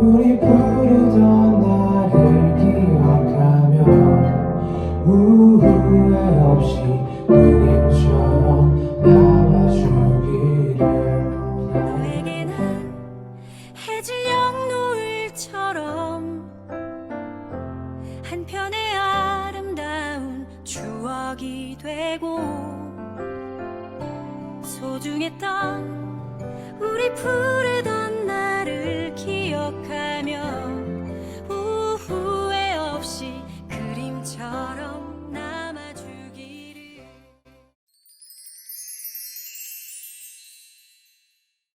우리 부르던 나를 기억하며 후회 없이 해질녘 노을처럼 한 편의 아름다운 추억이 되고 소중했던 우리 푸르던